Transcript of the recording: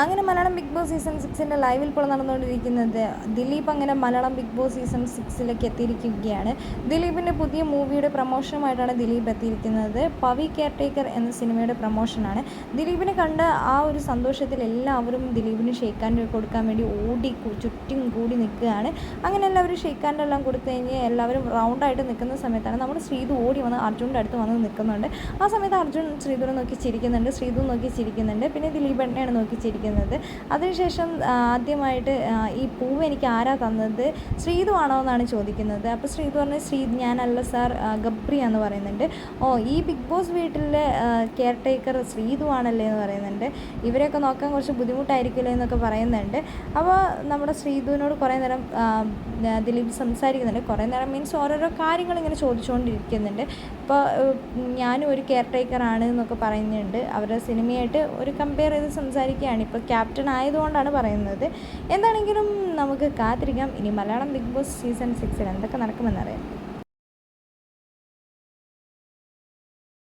അങ്ങനെ Malayalam Bigg Boss season സിക്സിന്റെ ലൈവിൽ ഇപ്പോൾ നടന്നുകൊണ്ടിരിക്കുന്നത് ദിലീപ് അങ്ങനെ മലയാളം ബിഗ് ബോസ് സീസൺ സിക്സിലേക്ക് എത്തിയിരിക്കുകയാണ്. ദിലീപിന്റെ പുതിയ മൂവിയുടെ പ്രൊമോഷനുമായിട്ടാണ് ദിലീപ് എത്തിയിരിക്കുന്നത്. പവി കെയർടേക്കർ എന്ന സിനിമയുടെ പ്രമോഷനാണ്. ദിലീപിനെ കണ്ട ആ ഒരു സന്തോഷത്തിൽ എല്ലാവരും ദിലീപിന് ഷെയ്ക്കാൻ കൊടുക്കാൻ വേണ്ടി ഓടി ചുറ്റും കൂടി നിൽക്കുകയാണ്. അങ്ങനെ എല്ലാവരും ഷെയ്ക്കാന്റെ എല്ലാം കൊടുത്തു കഴിഞ്ഞ് എല്ലാവരും റൗണ്ടായിട്ട് നിൽക്കുന്ന സമയത്താണ് നമ്മുടെ ശ്രീതു ഓടി വന്ന് അർജുന്റെ അടുത്ത് വന്ന് നിൽക്കുന്നുണ്ട്. ആ സമയത്ത് അർജുൻ ശ്രീധുവിനെ നോക്കി ചിരിക്കുന്നുണ്ട് ശ്രീധു നോക്കി ചിരിക്കുന്നുണ്ട്. പിന്നെ ദിലീപ് എണ്ണയാണ് നോക്കി ചിരിക്കുന്നത് അതിനുശേഷം ആ, ആദ്യമായിട്ട് ഈ പൂവ് എനിക്ക് ആരാ തന്നത്? ശ്രീതു ആണോ എന്നാണ് ചോദിക്കുന്നത്. അപ്പോൾ ശ്രീതു പറഞ്ഞു ശ്രീ ഞാനല്ല സാർ ഗബ്രി എന്ന് പറയുന്നുണ്ട്. ഓ ഈ ബിഗ് ബോസ് വീട്ടിലെ കെയർ ടേക്കർ ശ്രീതു ആണല്ലേ എന്ന് പറയുന്നുണ്ട്. ഇവരെയൊക്കെ നോക്കാൻ കുറച്ച് ബുദ്ധിമുട്ടായിരിക്കുമല്ലോ എന്നൊക്കെ പറയുന്നുണ്ട്. അപ്പോൾ നമ്മുടെ ശ്രീതുവിനോട് കുറേ നേരം ദിലീപ് സംസാരിക്കുന്നുണ്ട്. കുറേ നേരം മീൻസ് ഓരോരോ കാര്യങ്ങൾ ഇങ്ങനെ ചോദിച്ചുകൊണ്ടിരിക്കുന്നുണ്ട്. ഇപ്പോൾ ഞാനും ഒരു കെയർ ടേക്കറാണ് എന്നൊക്കെ പറയുന്നുണ്ട്. അവരുടെ സിനിമയായിട്ട് ഒരു കമ്പയർ ചെയ്ത് സംസാരിക്കുകയാണ് ഇപ്പോൾ ക്യാപ്റ്റൻ ആയതുകൊണ്ടാണ് പറയുന്നത്. എന്താണെങ്കിലും നമുക്ക് കാത്തിരിക്കാം. ഇനി മലയാളം ബിഗ് ബോസ് സീസൺ സിക്സിൽ എന്തൊക്കെ നടക്കുമെന്നറിയാം